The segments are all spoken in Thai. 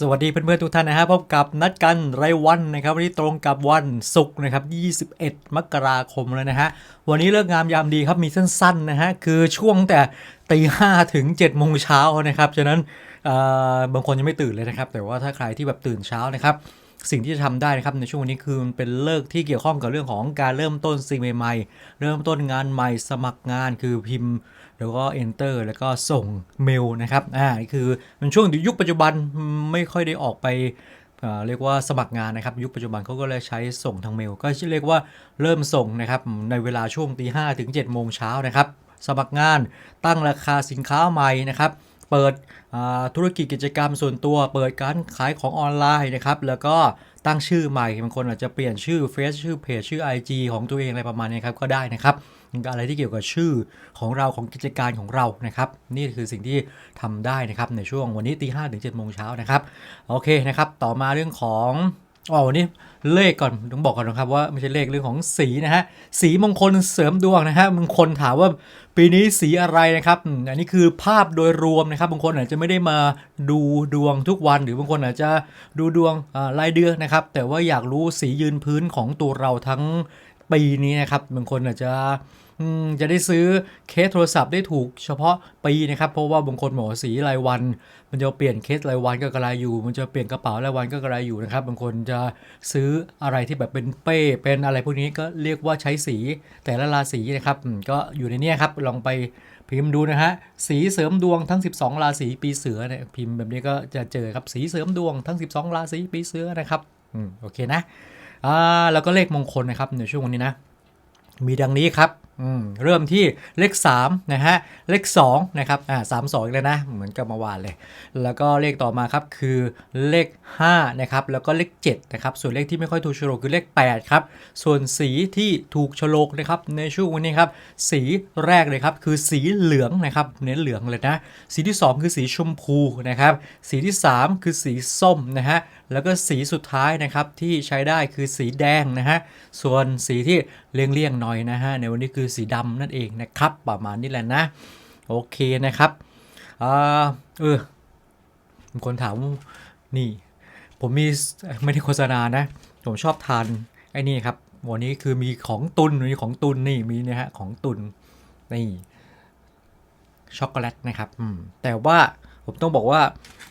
สวัสดีเพื่อนๆทุกท่านนะฮะพบกับนัดกันรายวันนะครับวันนี้ตรงกับวันศุกร์นะครับ 21 มกราคมแล้วนะฮะวันนี้เลิกงามยามดีครับมีสั้นๆนะฮะคือช่วงแต่ตีห้าถึง7จ็ดโมงเช้านะครับฉะนั้นบางคนยังไม่ตื่นเลยนะครับ แต่ว่าถ้าใครที่แบบตื่นเช้านะครับ สิ่งที่จะทำได้นะครับในช่วงนี้คือมันเป็นเลิกที่เกี่ยวข้องกับเรื่องของการเริ่มต้นสิ่งใหม่ๆ เริ่มต้นงานใหม่สมัครงานคือพิมพ์ แล้วก็ enter แล้วก็ส่งเมลนะครับอ่านี่คือมันช่วงยุคปัจจุบันไม่ค่อยได้ออกไปเอ่อเรียกว่าสมัครงานนะครับ ยุคปัจจุบันเขาก็เลยใช้ส่งทางเมล ก็เรียกว่าเริ่มส่งนะครับในเวลาช่วงตีห้ถึง7โมงเช้านะครับ สมัครงานตั้งราคาสินค้าใหม่นะครับ เปิดธุรกิจกิจกรรมส่วนตัว เปิดการขายของออนไลน์นะครับ แล้วก็ตั้งชื่อใหม่บางคนอาจจะเปลี่ยนชื่อเฟซชื่อเพจชื่อ IG ของตัวเองอะไรประมาณนี้ครับก็ได้นะครับอะไรที่เกี่ยวกับชื่อของเราของกิจการของเรานะครับนี่คือสิ่งที่ทำได้นะครับในช่วงวันนี้ตีห้ถึงเจ็ดโมงเช้านะครับโอเคนะครับต่อมาเรื่องของ อ๋อวันนี้เลขก่อนต้องบอกก่อนนะครับว่าไม่ใช่เลขเรื่องของสีนะฮะสีมงคลเสริมดวงนะฮะบางคนถามว่าปีนี้สีอะไรนะครับอันนี้คือภาพโดยรวมนะครับบางคนอาจจะไม่ได้มาดูดวงทุกวัน หรือบางคนอาจจะดูดวงรายเดือนนะครับ แต่ว่าอยากรู้สียืนพื้นของตัวเราทั้งปีนี้นะครับบางคนอาจจะ จะได้ซื้อเคสโทรศัพท์ได้ถูกเฉพาะปีนะครับ เพราะว่าบางคนบอสีรายวัน มันจะเปลี่ยนเคสรายวันก็กระไรอยู่ มันจะเปลี่ยนกระเป๋ารายวันก็กระไรอยู่นะครับ บางคนจะซื้ออะไรที่แบบเป็นเป้ เป็นอะไรพวกนี้ก็เรียกว่าใช้สีแต่ละราศีนะครับก็อยู่ในนี้ครับลองไปพิมพ์ดูนะฮะสีเสริมดวงทั้ง 12 ราศีปีเสือเนี่ยพิมพ์แบบนี้ก็จะเจอครับสีเสริมดวงทั้ง 12 ราศีปีเสือนะครับอืมโอเคนะอ่าแล้วก็เลขมงคลนะครับในช่วงวันนี้นะ มีดังนี้ครับ เริ่มที่เลข3นะฮะเลข2นะครับอ่าสามสองอีกแล้วนะเหมือนกับเมื่อวานเลย แล้วก็เลขต่อมาครับคือเลข5นะครับแล้วก็เลข7นะครับส่วนเลขที่ไม่ค่อยถูกโฉลกคือเลข8ครับส่วนสีที่ถูกโฉลกนะครับในช่วงวันนี้ครับสีแรกเลยครับคือสีเหลืองนะครับเน้นเหลืองเลยนะสีที่ 2 คือสีชมพูนะครับสีที่ 3 คือสีส้มนะฮะแล้วก็สีสุดท้ายนะครับที่ใช้ได้คือสีแดงนะฮะส่วนสีที่เลี่ยงๆหน่อยนะฮะในวันนี้คือสีดำนั่นเองนะครับ ประมาณนี้แหละนะ โอเคนะครับอ่าเออมีคนถามนี่ ผมมีไม่ได้โฆษณานะ ผมชอบทานไอ้นี่ครับวันนี้คือมีของตุนมีของตุนนี่มีนะฮะของตุนนี่ช็อกโกแลตนะครับแต่ว่าผมต้องบอกว่า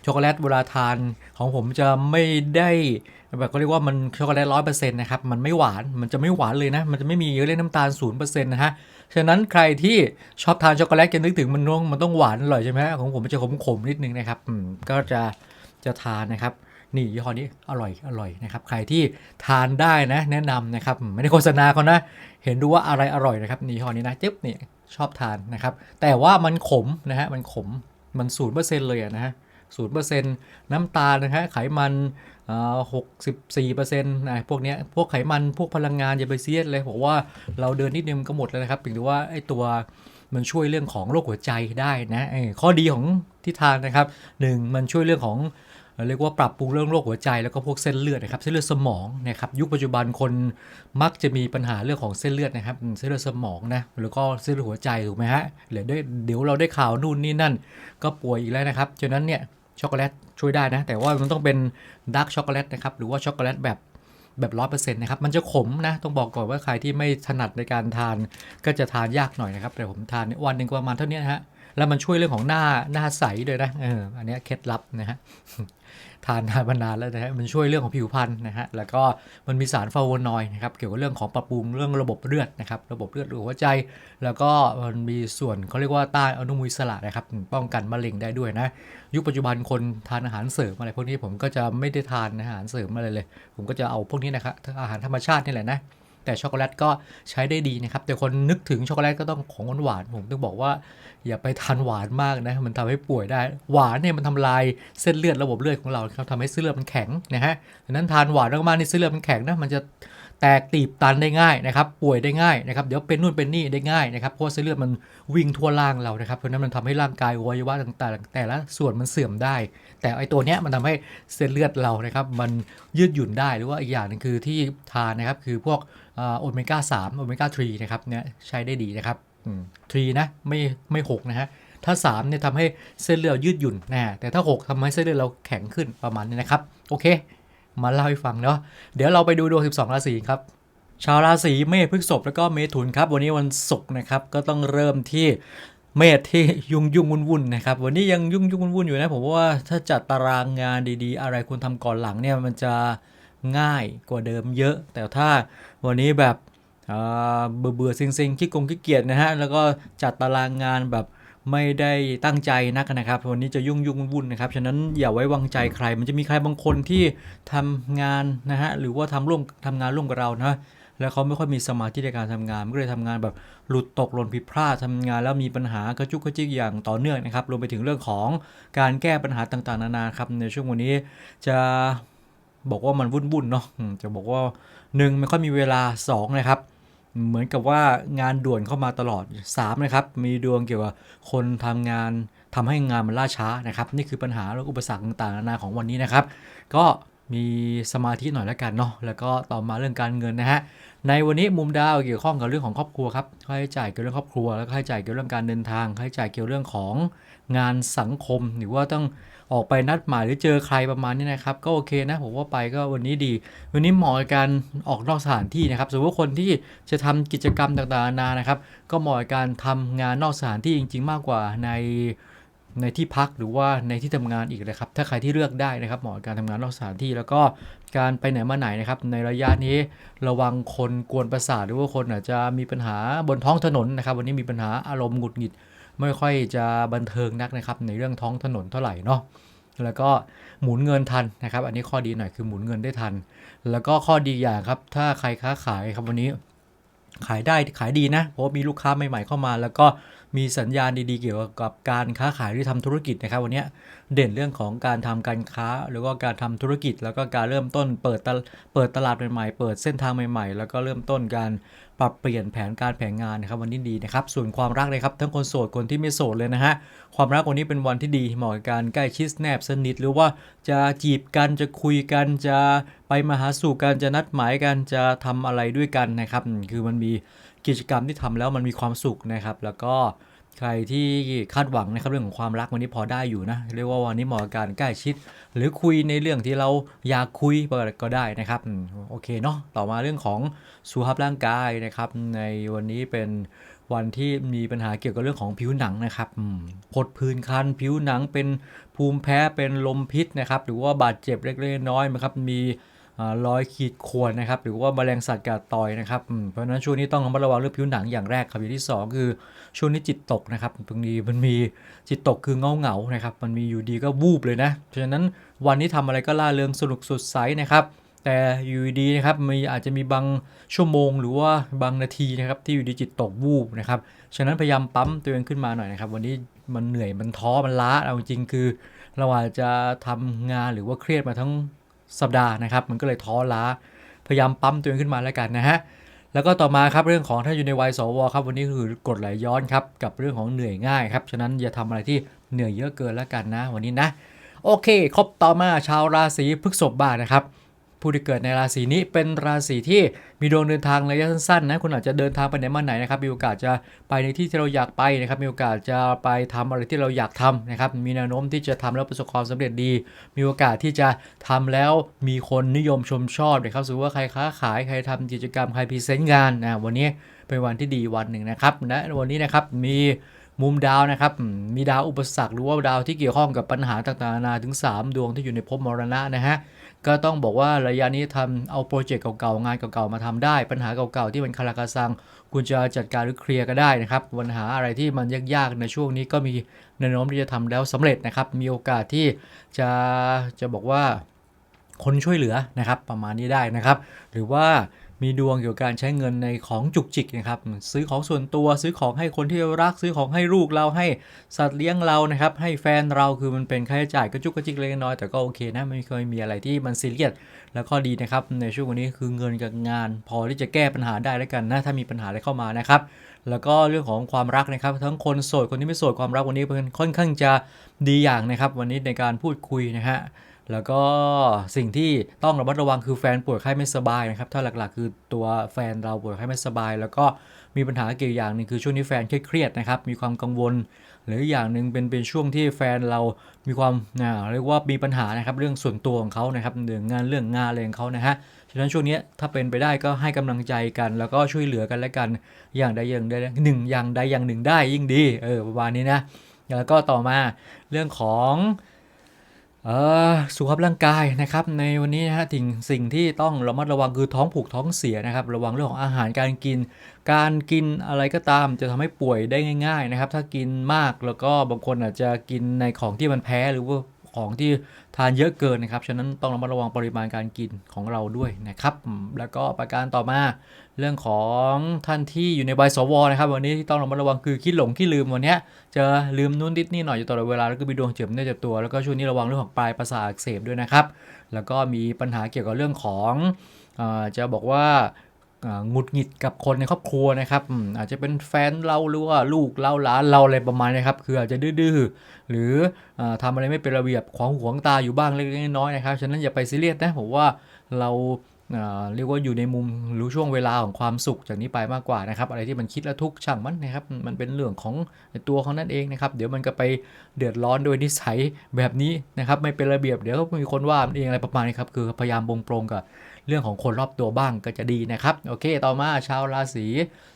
ช็อกโกแลตเวลาทานของผมจะไม่ได้แบบก็เรียกว่ามันช็อกโกแลตร้อยเปอร์เซ็นต์นะครับ มันไม่หวานมันจะไม่หวานเลยนะ มันจะไม่มีเรื่องน้ำตาลศูนย์เปอร์เซ็นต์นะฮะฉะนั้นใครที่ชอบทานช็อกโกแลตจะนึกถึงมันต้องมันต้องหวานอร่อยใช่ไหมของผมมันจะขมๆนิดนึงนะครับก็จะจะทานนะครับนี่ยี่ห้อนี้อร่อยอร่อยนะครับ ใครที่ทานได้นะ แนะนำนะครับไม่ได้โฆษณาเขานะ เห็นดูว่าอะไรอร่อยนะครับนี่ยี่ห้อนี้นะจึ๊บนี่ชอบทานนะครับ แต่ว่ามันขมนะฮะมันขมมันศูนย์เปอร์เซ็นต์เลยนะฮะ ศูนย์เปอร์เซ็นต์น้ำตาลนะฮะไขมันหกสิบสี่เปอร์เซ็นต์นะพวกเนี้ยพวกไขมันพวกพลังงานอย่าไปเสียดเลยบอกว่าเราเดินนิดนึงมันก็หมดแล้วนะครับเพียงแต่ว่าไอ้ตัวมันช่วยเรื่องของโรคหัวใจได้นะเอข้อดีของที่ทานนะครับหนึ่งมันช่วยเรื่องของเรียกว่าปรับปรุงเรื่องโรคหัวใจแล้วก็พวกเส้นเลือดนะครับเส้นเลือดสมองนะครับยุคปัจจุบันคนมักจะมีปัญหาเรื่องของเส้นเลือดนะครับเส้นเลือดสมองนะแล้วก็เส้นเลือดหัวใจถูกไหมฮะเดี๋ยวได้เดี๋ยวเราได้ข่าวนู่นนี่นั่น ก็ป่วยอีกแล้วนะครับฉะนั้นเนี่ย ช็อกโกแลตช่วยได้นะ แต่ว่ามันต้องเป็นดาร์กช็อกโกแลตนะครับ หรือว่าช็อกโกแลตแบบแบบร้อยเปอร์เซ็นต์นะครับ มันจะขมนะ ต้องบอกก่อนว่าใครที่ไม่ถนัดในการทานก็จะทานยากหน่อยนะครับ แต่ผมทานวันหนึ่งประมาณเท่านี้นะฮะ แล้วมันช่วยเรื่องของหน้าหน้าใสด้วยนะ เออ อันนี้เคล็ดลับนะฮะ ทานมานานแล้วนะฮะมันช่วยเรื่องของผิวพรรณนะฮะแล้วก็มันมีสารฟลาโวนอยด์นะครับเกี่ยวกับเรื่องของปรับปรุงเรื่องระบบเลือดนะครับระบบเลือดหรือหัวใจ แล้วก็มันมีส่วนเขาเรียกว่าต้านอนุมูลอิสระนะครับป้องกันมะเร็งได้ด้วยนะยุคปัจจุบันคนทานอาหารเสริมอะไรพวกนี้ผมก็จะไม่ได้ทานอาหารเสริมอะไรเลย ผมก็จะเอาพวกนี้นะครับอาหารธรรมชาตินี่แหละนะ แต่ช็อกโกแลตก็ใช้ได้ดีนะครับ แต่คนนึกถึงช็อกโกแลตก็ต้องของหวานผมต้องบอกว่าอย่าไปทานหวานมากนะ มันทำให้ป่วยได้ หวานเนี่ยมันทำลายเส้นเลือดระบบเลือดของเราครับทำให้เส้นเลือดมันแข็งนะฮะดังนั้นทานหวานมากๆนี่เส้นเลือดมันแข็งนะมันจะ แตกตีบตันได้ง่ายนะครับป่วยได้ง่ายนะครับเดี๋ยวเป็นนู่นเป็นนี่ได้ง่ายนะครับเพราะเส้นเลือดมันวิ่งทั่วร่างเรานะครับเพราะนั้นมันทำให้ร่างกายอวัยวะต่างๆ แต่ละส่วนมันเสื่อมได้ แต่ไอตัวเนี้ยมันทำให้เส้นเลือดเรานะครับมันยืดหยุ่นได้หรือว่าอีกอย่างนึงคือที่ทานนะครับคือพวกโอเมก้า3โอเมก้า3นะครับเนี่ยใช้ได้ดีนะครับทรีนะไม่ไม่หกนะฮะถ้า3เนี่ยทำให้เส้นเลือดยืดหยุ่นนะแต่ถ้า 6ทำให้เส้นเลือดเราแข็งขึ้นประมาณนี้นะครับ โอเค มาเล่าให้ฟังเนาะเดี๋ยวเราไปดูดวง 12 ราศีครับ ชาวราศีเมษพฤษภแล้วก็เมถุนครับ วันนี้วันศุกร์นะครับก็ต้องเริ่มที่เมษที่ยุ่งยุ่งวุ่นวุ่นนะครับ วันนี้ยังยุ่งยุ่งวุ่นวุ่นอยู่นะผมว่าถ้าจัดตารางงานดีๆ อะไรคุณทำก่อนหลังเนี่ยมันจะง่ายกว่าเดิมเยอะ แต่ถ้าวันนี้แบบเบื่อเบื่อๆเซ็งขี้กงขี้เกียจนะฮะแล้วก็จัดตารางงานแบบ ไม่ได้ตั้งใจนักนะครับ วันนี้จะยุ่งยุ่งวุ่นนะครับ ฉะนั้นอย่าไว้วางใจใคร มันจะมีใครบางคนที่ทำงานนะฮะ หรือว่าทำร่วมทำงานร่วมกับเรานะ แล้วเขาไม่ค่อยมีสมาธิในการทำงานมันก็เลยทำงานแบบหลุดตกหล่นผิดพลาดทำงานแล้วมีปัญหากระจุกกระจิกอย่างต่อเนื่องนะครับ รวมไปถึงเรื่องของการแก้ปัญหาต่างๆ นานาครับ ในช่วงวันนี้จะบอกว่ามันวุ่นๆเนาะ จะบอกว่าหนึ่งไม่ค่อยมีเวลาสองนะครับ เหมือนกับว่างานด่วนเข้ามาตลอด3นะครับมีดวงเกี่ยวกับคนทำงานทำให้งานมันล่าช้านะครับนี่คือปัญหาและอุปสรรคต่างๆนานาของวันนี้นะครับ ก็มีสมาธิหน่อยแล้วกันเนาะแล้วก็ต่อมาเรื่องการเงินนะฮะในวันนี้มุมดาวเกี่ยวข้องกับเรื่องของครอบครัวครับค่าใช้จ่ายเกี่ยวกับเรื่องครอบครัวแล้วก็ค่าใช้จ่ายเกี่ยวกับเรื่องการเดินทางค่าใช้จ่ายเกี่ยวกับเรื่องของงานสังคม หรือว่าต้อง ออกไปนัดหมายหรือเจอใครประมาณนี้นะครับ ก็โอเคนะผมว่าไปก็วันนี้ดี วันนี้เหมาะกับการออกนอกสถานที่นะครับสมมติว่าคนที่จะทำกิจกรรมต่างๆนานานะครับ ก็เหมาะกับการทำงานนอกสถานที่จริง ๆ มากกว่าในในที่พักหรือว่าในที่ทำงานอีกนะครับ ถ้าใครที่เลือกได้นะครับเหมาะกับการทำงานนอกสถานที่ แล้วก็การไปไหนมาไหนนะครับ ในระยะนี้ระวังคนกวนประสาทหรือว่าคนอาจจะมีปัญหาบนท้องถนนนะครับ วันนี้มีปัญหาอารมณ์หงุดหงิด ไม่ค่อยจะบันเทิงนักนะครับในเรื่องท้องถนนเท่าไหร่เนาะแล้วก็หมุนเงินทันนะครับ อันนี้ข้อดีหน่อยคือหมุนเงินได้ทัน แล้วก็ข้อดีอย่างครับ ถ้าใครค้าขายครับวันนี้ขายได้ขายดีนะ เพราะมีลูกค้าใหม่ๆเข้ามา แล้วก็มีสัญญาณดีๆเกี่ยวกับการค้าขายหรือทำธุรกิจนะครับ วันนี้ เด่นเรื่องของการทำการค้า หรือว่าการทำธุรกิจ แล้วก็การเริ่มต้นเปิดตลเปิดตลาดใหม่ๆ เปิดเส้นทางใหม่ๆ แล้วก็เริ่มต้นการปรับเปลี่ยนแผนการแผนงานนะครับวันนี้ดีนะครับ ส่วนความรักเลยครับ ทั้งคนโสดคนที่ไม่โสดเลยนะฮะความรักวันนี้เป็นวันที่ดีเหมาะกับการใกล้ชิดแนบสนิทหรือว่าจะจีบกันจะคุยกันจะไปมาหาสู่กันจะนัดหมายกันจะทำอะไรด้วยกันนะครับ คือมันมีกิจกรรมที่ทำแล้วมันมีความสุขนะครับ แล้วก็ ใครที่คาดหวังนะครับเรื่องของความรักวันนี้พอได้อยู่นะ เรียกว่าวันนี้เหมาะกับการใกล้ชิด หรือคุยในเรื่องที่เราอยากคุยก็ได้นะครับโอเคเนาะต่อมาเรื่องของสุขภาพร่างกายนะครับ ในวันนี้เป็นวันที่มีปัญหาเกี่ยวกับเรื่องของผิวหนังนะครับผดผื่นคันผิวหนังเป็นภูมิแพ้เป็นลมพิษนะครับ หรือว่าบาดเจ็บเล็กๆน้อยๆนะครับมี รอยขีดข่วนนะครับ หรือว่าแมลงสัตว์กัดต่อยนะครับเพราะฉะนั้นช่วงนี้ต้องระมัดระวังเรื่องผิวหนังอย่างแรกครับอย่างที่สองคือช่วงนี้จิตตกนะครับบางทีมันมีจิตตกคือเงาเงานะครับ มันมีอยู่ดีก็วูบเลยนะเพราะฉะนั้นวันนี้ทำอะไรก็ล่าเริงสนุกสดใสนะครับแต่อยู่ดีนะครับมีอาจจะมีบางชั่วโมง หรือว่าบางนาทีนะครับที่อยู่ดีจิตตกวูบนะครับฉะนั้นพยายามปั๊มตัวเองขึ้นมาหน่อยนะครับ วันนี้มันเหนื่อยมันท้อมันล้าเอาจริงคือ เราอาจจะทำงานหรือว่าเครียดมาทั้ง สัปดาห์นะครับ มันก็เลยท้อล้า พยายามปั๊มตัวเองขึ้นมาแล้วกันนะฮะ แล้วก็ต่อมาครับเรื่องของถ้าอยู่ในวัยสวครับวันนี้คือกดไหลย้อนครับกับเรื่องของเหนื่อยง่ายครับ ฉะนั้นอย่าทำอะไรที่เหนื่อยเยอะเกินแล้วกันนะ วันนี้นะ โอเค ครบต่อมาชาวราศีพฤษภบ้างนะครับ ผู้ที่เกิดในราศีนี้เป็นราศีที่มีดวงเดินทางระยะสั้นๆนะคุณอาจจะเดินทางไปไหนมาไหนนะครับมีโอกาสจะไปในที่ที่เราอยากไปนะครับมีโอกาสจะไปทำอะไรที่เราอยากทำนะครับมีแนวโน้มที่จะทำแล้วประสบความสำเร็จดี มีโอกาสที่จะทำแล้วมีคนนิยมชมชอบนะครับสมมติว่าใครค้าขายใครทำกิจกรรมใครพรีเซนต์งานนะวันนี้เป็นวันที่ดีวันหนึ่งนะครับและวันนี้นะครับมีมุมดาวนะครับมมีดาวอุปสรรคหรือว่าดาวที่เกี่ยวข้องกับปัญหาต่างๆนานาถึง 3 ดวงที่อยู่ในภพมรณะนะฮะ ก็ต้องบอกว่าระยะนี้ทำเอาโปรเจกต์เก่าๆ งานเก่าๆ มาทำได้ ปัญหาเก่าๆ ที่มันคาราคาซัง คุณจะจัดการหรือเคลียร์ก็ได้นะครับ ปัญหาอะไรที่มันยากๆ ในช่วงนี้ก็มีแนวโน้มที่จะทำแล้วสำเร็จนะครับ มีโอกาสที่จะจะบอกว่าคนช่วยเหลือนะครับประมาณนี้ได้นะครับ หรือว่า มีดวงเกี่ยวกับการใช้เงินในของจุกจิกนะครับ ซื้อของส่วนตัวซื้อของให้คนที่รักซื้อของให้ลูกเราให้สัตว์เลี้ยงเรานะครับ ให้แฟนเราคือมันเป็นค่าใช้จ่ายกระจุกกระจิกเล็กน้อยแต่ก็โอเคนะไม่เคยมีอะไรที่มันซีเรียสแล้วก็ดีนะครับ ในช่วงวันนี้คือเงินกับงาน พอที่จะแก้ปัญหาได้แล้วกันนะถ้ามีปัญหาอะไรเข้ามานะครับแล้วก็เรื่องของความรักนะครับ ทั้งคนโสดคนที่ไม่โสดความรักวันนี้เป็นค่อนข้างจะดีอย่างนะครับ วันนี้ในการพูดคุยนะฮะ แล้วก็สิ่งที่ต้องระมัดระวังคือแฟนป่วยไข้ไม่สบายนะครับ ถ้าหลักๆ คือตัวแฟนเราป่วยไข้ไม่สบาย แล้วก็มีปัญหาเกี่ยวอย่างหนึ่งคือช่วงนี้แฟนเครียดนะครับ มีความกังวล หรืออย่างหนึ่งเป็นเป็นช่วงที่แฟนเรามีความเรียกว่ามีปัญหานะครับเรื่องส่วนตัวของเขานะครับเรื่องงานเรื่องงานอะไรของเขานะฮะฉะนั้นช่วงนี้ถ้าเป็นไปได้ก็ให้กำลังใจกัน แล้วก็ช่วยเหลือกันและกันอย่างใดอย่างใดหนึ่งอย่างใดอย่างหนึ่งได้ยิ่งดีเออประมาณนี้นะแล้วก็ต่อมาเรื่องของ สุขภาพร่างกายนะครับในวันนี้นะฮะสิ่งสิ่งที่ต้องระมัดระวังคือท้องผูกท้องเสียนะครับ ระวังเรื่องของอาหารการกิน การกินอะไรก็ตามจะทำให้ป่วยได้ง่าย ๆนะครับ ถ้ากินมากแล้วก็บางคนอาจจะกินในของที่มันแพ้หรือว่าของที่ทานเยอะเกินนะครับ ฉะนั้นต้องระมัดระวังปริมาณการกินของเราด้วยนะครับ แล้วก็ประการต่อมา เรื่องของท่านที่อยู่ในใบสวนะครับ วันนี้ที่ต้องระมัดระวังคือคิดหลงคิดลืมวันนี้จะลืมนู่นนิดนี่หน่อยอยู่ตลอดเวลาแล้วก็มีดวงเจ็บเนื้อเจ็บตัวแล้วก็ช่วงนี้ระวังเรื่องของปลายประสาทอักเสบด้วยนะครับ แล้วก็มีปัญหาเกี่ยวกับเรื่องของอจะบอกว่าหงุดหงิดกับคนในครอบครัวนะครับอาจจะเป็นแฟนเราหรือว่าลูกเราหลานเราอะไรประมาณนี้ครับคืออาจจะดื้อหรืออาทำอะไรไม่เป็นระเบียบขวางหูขวางตาอยู่บ้างเล็กๆน้อยๆนะครับฉะนั้นอย่าไปซีเรียสนะผมว่าเรา เรียกว่าอยู่ในมุมหรือช่วงเวลาของความสุขจากนี้ไปมากกว่านะครับ อะไรที่มันคิดแล้วทุกข์ช่างมันนะครับ มันเป็นเรื่องของตัวเขานั่นเองนะครับ เดี๋ยวมันก็ไปเดือดร้อนโดยนิสัยแบบนี้นะครับ ไม่เป็นระเบียบเดี๋ยวก็มีคนว่ามันเองอะไรประมาณนี้ครับ คือพยายามบงโปรงกับเรื่องของคนรอบตัวบ้างก็จะดีนะครับ โอเค ต่อมาชาวราศี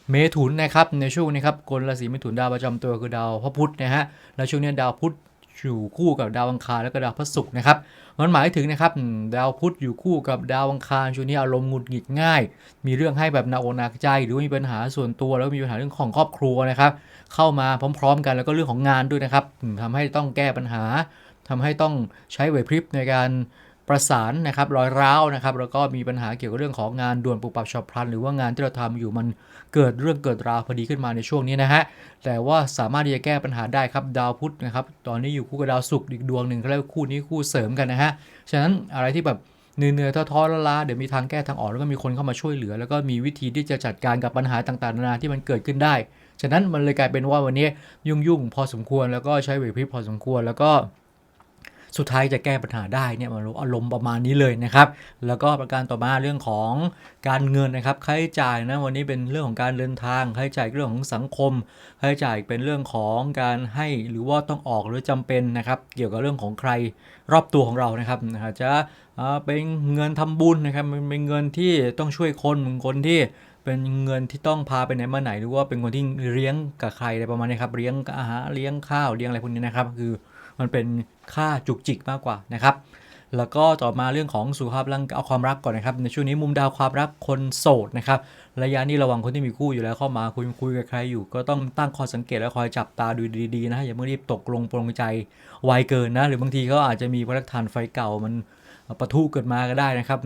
เมถุนนะครับ ในช่วงนี้ครับคนราศีเมถุนดาวประจำตัวคือดาวพระพุธนะฮะ แล้วช่วงนี้ดาวพุธ อยู่คู่กับดาวอังคารแล้วก็ดาวพฤหัสดุ์นะครับ มันหมายถึงนะครับดาวพุธอยู่คู่กับดาวอังคารช่วงนี้อารมณ์หงุดหงิดง่าย มีเรื่องให้แบบหนักอกหนักใจ หรือว่ามีปัญหาส่วนตัว แล้วมีปัญหาเรื่องของครอบครัวนะครับเข้ามาพร้อม ๆ กันแล้วก็เรื่องของงานด้วยนะครับอืมทำให้ต้องแก้ปัญหาทำให้ต้องใช้ไหวพริบในการ ประสานนะครับรอยร้าวนะครับแล้วก็มีปัญหาเกี่ยวกับเรื่องของงานด่วนปุบปับฉับพลัน หรือว่างานที่เราทำอยู่มันเกิดเรื่องเกิดราวพอดีขึ้นมาในช่วงนี้นะฮะแต่ว่าสามารถที่จะแก้ปัญหาได้ครับดาวพุธนะครับตอนนี้อยู่คู่กับดาวศุกร์อีกดวงหนึ่งเขาเรียกว่าคู่นี้คู่เสริมกันนะฮะฉะนั้นอะไรที่แบบเนื่อยๆท้อๆล้าๆเดี๋ยวมีทางแก้ทางออกแล้วก็มีคนเข้ามาช่วยเหลือ แล้วก็มีวิธีที่จะจัดการกับปัญหาต่างๆนานาที่มันเกิดขึ้นได้ ฉะนั้นมันเลยกลายเป็นว่าวันนี้ยุ่งๆพอสมควรแล้วก็ใช้ไหวพริบพอสมควรแล้วก็ สุดท้ายจะแก้ปัญหาได้เนี่ยมันอารมณ์ประมาณนี้เลยนะครับ แล้วก็ประการต่อมาเรื่องของการเงินนะครับค่าใช้จ่ายนะวันนี้เป็นเรื่องของการเดินทางค่าใช้จ่ายเรื่องของสังคมค่าใช้จ่ายเป็นเรื่องของการให้หรือว่าต้องออกหรือจำเป็นนะครับเกี่ยวกับเรื่องของใครรอบตัวของเรานะครับอาจจะเป็นเงินทำบุญนะครับเป็นเงินที่ต้องช่วยคนคนที่เป็นเงินที่ต้องพาไปไหนมาไหนหรือว่าเป็นคนที่เลี้ยงกับใครอะไรประมาณนี้ครับเลี้ยงอาหารเลี้ยงข้าวเลี้ยงอะไรพวกนี้นะครับ คือ มันเป็นค่าจุกจิกมากกว่านะครับ แล้วก็ต่อมาเรื่องของสุขภาพร่างเอาความรักก่อนนะครับ ในช่วงนี้มุมดาวความรักคนโสดนะครับระยะนี้ระวังคนที่มีคู่อยู่แล้วเข้ามาคุยคุยกับใครอยู่ ก็ต้องตั้งข้อสังเกตและคอยจับตาดูดีๆนะอย่าเพิ่งรีบตกลงปรงใจไวเกินนะ หรือบางทีเขาอาจจะมีพลักฐานไฟเก่ามัน ปะทุเกิดมาก็ได้นะครับ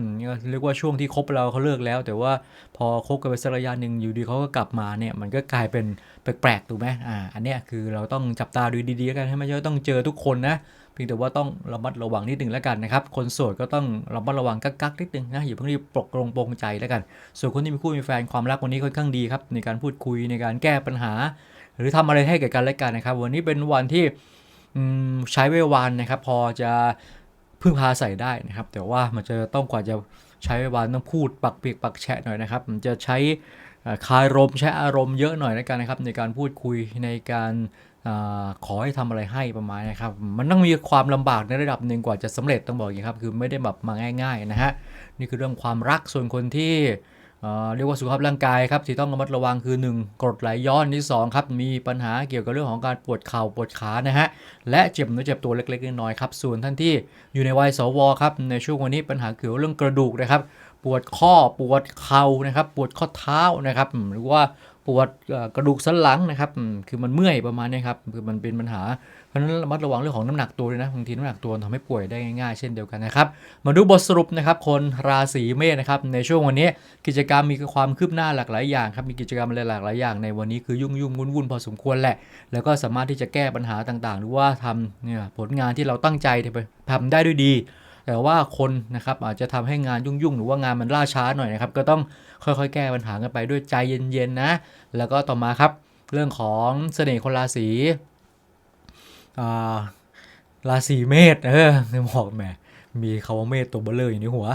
เรียกว่าช่วงที่คบเราเขาเลิกแล้ว แต่ว่าพอคบกันไปสักระยะหนึ่งอยู่ดีเขาก็กลับมาเนี่ยมันก็กลายเป็นแปลกๆถูกไหมอ่าอันเนี้ยคือเราต้องจับตาดูดีๆกันให้ไม่ใช่ต้องเจอทุกคนนะเพียงแต่ว่าต้องระมัดระวังนิดหนึ่งแล้วกันนะครับ คนโสดก็ต้องระมัดระวังกักๆนิดหนึงนะอย่าเพิ่งรีบปลกลงโปรงใจแล้วกัน ส่วนคนที่มีคู่มีแฟนความรักวันนี้ค่อนข้างดีครับในการพูดคุยในการแก้ปัญหา หรือทำอะไรให้แก่กันและกันนะครับ วันนี้เป็นวันที่ใช้เวลวันนะครับ พอจะ พึ่งพาใส่ได้นะครับ แต่ว่ามันจะต้องกว่าจะใช้เวลวันต้องพูดปักเปียกปักแฉะหน่อยนะครับ มันจะใช้คายลมใช้อารมณ์เยอะหน่อยแล้วกันนะครับ ในการพูดคุยในการอขอให้ทำอะไรให้ประมาณนะครับ มันต้องมีความลำบากในระดับหนึ่งกว่าจะสำเร็จต้องบอกอย่างนี้ครับ คือไม่ได้แบบมาง่าย ๆ นะฮะ นี่คือเรื่องความรักส่วนคนที่ เรียกว่าสุขภาพร่างกายครับที่ต้องระมัดระวังคือ 1กรดไหลย้อนที่2ครับมีปัญหาเกี่ยวกับเรื่องของการปวดเข่าปวดขานะฮะและเจ็บเนื้อเจ็บตัวเล็กๆน้อยๆครับส่วนท่านที่อยู่ในวัยสวครับในช่วงวันนี้ปัญหาเกี่ยวกับเรื่องกระดูกนะครับ ปวดข้อปวดเข่านะครับ ปวดข้อเท้านะครับหรือว่า ปวดกระดูกสันหลังนะครับคือมันเมื่อยประมาณนี้ครับคือมันเป็นปัญหาเพราะฉะนั้นระมัดระวังเรื่องของน้ำหนักตัวด้วยนะบางทีน้ำหนักตัวทำให้ป่วยได้ง่ายๆ เช่นเดียวกันนะครับมาดูบทสรุปนะครับคนราศีเมษนะครับในช่วงวันนี้กิจกรรมมีความคืบหน้าหลากหลายอย่างครับมีกิจกรรมอะไรหลากหลายอย่างในวันนี้คือยุ่งยุ่งวุ่นวุ่นพอสมควรแหละ แล้วก็สามารถที่จะแก้ปัญหาต่างๆ หรือว่าทำเนี่ยผลงานที่เราตั้งใจไปทำได้ด้วยดี แต่ว่าคนนะครับอาจจะทำให้งานยุ่งๆ หรือว่างานมันล่าช้าหน่อยนะครับ ก็ต้องค่อยๆ แก้ปัญหากันไปด้วยใจเย็นๆนะ แล้วก็ต่อมาครับ เรื่องของเสน่ห์คนราศีราศีเมษเออนึกบอกแหม มีคาว่าเมธตัวเบลเลอร์อยู่ในหัว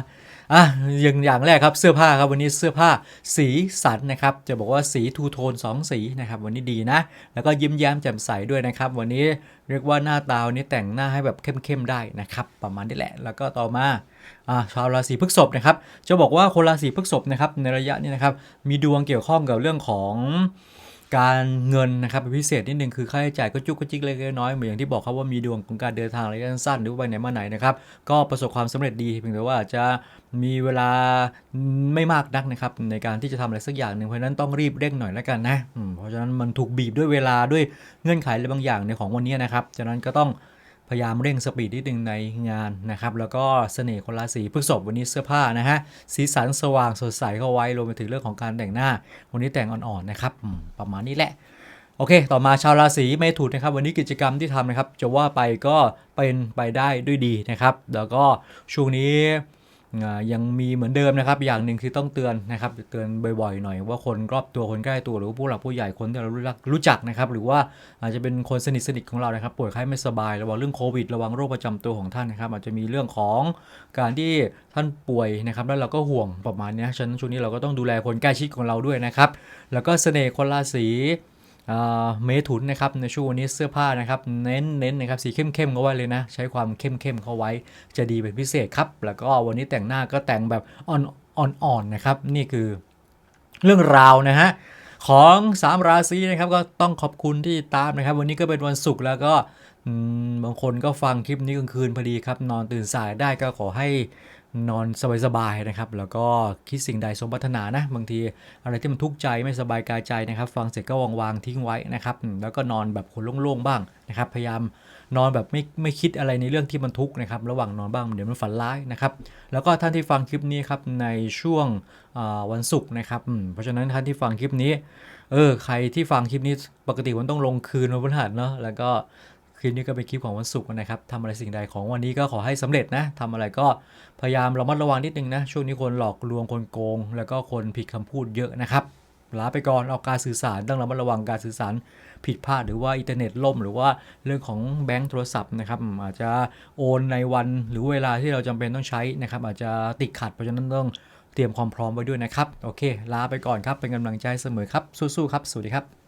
อะอย่างอย่างแรกครับเสื้อผ้าครับวันนี้เสื้อผ้าสีสันนะครับ จะบอกว่าสีทูโทน2 สีนะครับวันนี้ดีนะ แล้วก็ยิ้มแย้มแจ่มใสด้วยนะครับ วันนี้เรียกว่าหน้าตาวันนี้แต่งหน้าให้แบบเข้มๆได้นะครับ ประมาณนี้แหละ แล้วก็ต่อมาอ่าชาวราศีพฤษภนะครับ จะบอกว่าคนราศีพฤษภนะครับในระยะนี้นะครับมีดวงเกี่ยวข้องกับเรื่องของ การเงินนะครับเป็นพิเศษนิดนึงคือค่าใช้จ่ายก็จุกก็จิกเล็กน้อยเหมือนอย่างที่บอกครับว่ามีดวงของการเดินทางระยะสั้นหรือว่าไปไหนมาไหนนะครับก็ประสบความสำเร็จดีเพียงแต่ว่าจะมีเวลาไม่มากนักนะครับในการที่จะทำอะไรสักอย่างหนึ่งเพราะฉะนั้นต้องรีบเร่งหน่อยแล้วกันนะเพราะฉะนั้นมันถูกบีบด้วยเวลาด้วยเงื่อนไขอะไรบางอย่างในของวันนี้นะครับฉะนั้นก็ต้อง พยายามเร่งสปีดนิดนึงในงานนะครับ แล้วก็เสน่ห์คนราศีพฤษภวันนี้เสื้อผ้านะฮะ สีสันสว่างสดใสเข้าไว้ รวมไปถึงเรื่องของการแต่งหน้า วันนี้แต่งอ่อนๆนะครับ ประมาณนี้แหละ โอเค ต่อมาชาวราศีเมถุนนะครับ วันนี้กิจกรรมที่ทำนะครับ จะว่าไปก็เป็นไปได้ด้วยดีนะครับ แล้วก็ช่วงนี้ ยังมีเหมือนเดิมนะครับ อย่างหนึ่งคือต้องเตือนนะครับ เตือนบ่อยๆหน่อยว่าคนรอบตัวคนใกล้ตัวหรือว่าผู้หลักผู้ใหญ่คนที่เรารู้จักรู้จักนะครับ หรือว่าอาจจะเป็นคนสนิทสนิทของเรานะครับป่วยไข้ไม่สบายระวังเรื่องโควิด ระวังโรคประจำตัวของท่านนะครับอาจจะมีเรื่องของการที่ท่านป่วยนะครับ แล้วเราก็ห่วงประมาณนี้ฉะนั้นช่วงนี้เราก็ต้องดูแลคนใกล้ชิดของเราด้วยนะครับ แล้วก็เสน่ห์คนราศี เมถุนนะครับในช่วงวันนี้เสื้อผ้านะครับเน้นเน้นนะครับสีเข้มๆเข้าไว้เลยนะ ใช้ความเข้มเข้มๆเข้าไว้จะดีเป็นพิเศษครับ แล้วก็วันนี้แต่งหน้าก็แต่งแบบอ่อนอ่อนๆนะครับ นี่คือเรื่องราวนะฮะของสามราศีนะครับก็ต้องขอบคุณที่ตามนะครับ วันนี้ก็เป็นวันศุกร์แล้วก็บางคนก็ฟังคลิปนี้กลางคืนพอดีครับ นอนตื่นสายได้ก็ขอให้ นอนสบายๆนะครับ แล้วก็คิดสิ่งใดสมปรารถนานะ บางทีอะไรที่มันทุกข์ใจไม่สบายกายใจนะครับ ฟังเสร็จก็วางวางทิ้งไว้นะครับ แล้วก็นอนแบบคนโล่งๆบ้างนะครับ พยายามนอนแบบไม่ไม่คิดอะไรในเรื่องที่มันทุกข์นะครับ ระหว่างนอนบ้างเดี๋ยวมันฝันร้ายนะครับ แล้วก็ท่านที่ฟังคลิปนี้ครับในช่วงวันศุกร์นะครับ เพราะฉะนั้นท่านที่ฟังคลิปนี้ เออ ใครที่ฟังคลิปนี้ปกติมันต้องลงคืนวันพฤหัสเนาะ แล้วก็ คลิปนี้ก็เป็นคลิปของวันศุกร์นะครับทำอะไรสิ่งใดของวันนี้ก็ขอให้สำเร็จนะทำอะไรก็พยายามระมัดระวังนิดนึงนะ ช่วงนี้คนหลอกลวงคนโกง แล้วก็คนผิดคำพูดเยอะนะครับลาไปก่อนเอาการสื่อสารต้องระมัดระวังการสื่อสารผิดพลาดหรือว่าอินเทอร์เน็ตล่ม หรือว่าเรื่องของแบงก์โทรศัพท์นะครับอาจจะโอนในวันหรือเวลาที่เราจำเป็นต้องใช้นะครับอาจจะติดขัดเพราะฉะนั้นต้องเตรียมความพร้อมไว้ด้วยนะครับ โอเค ลาไปก่อนครับ เป็นกำลังใจเสมอครับ สู้ๆครับ สวัสดีครับ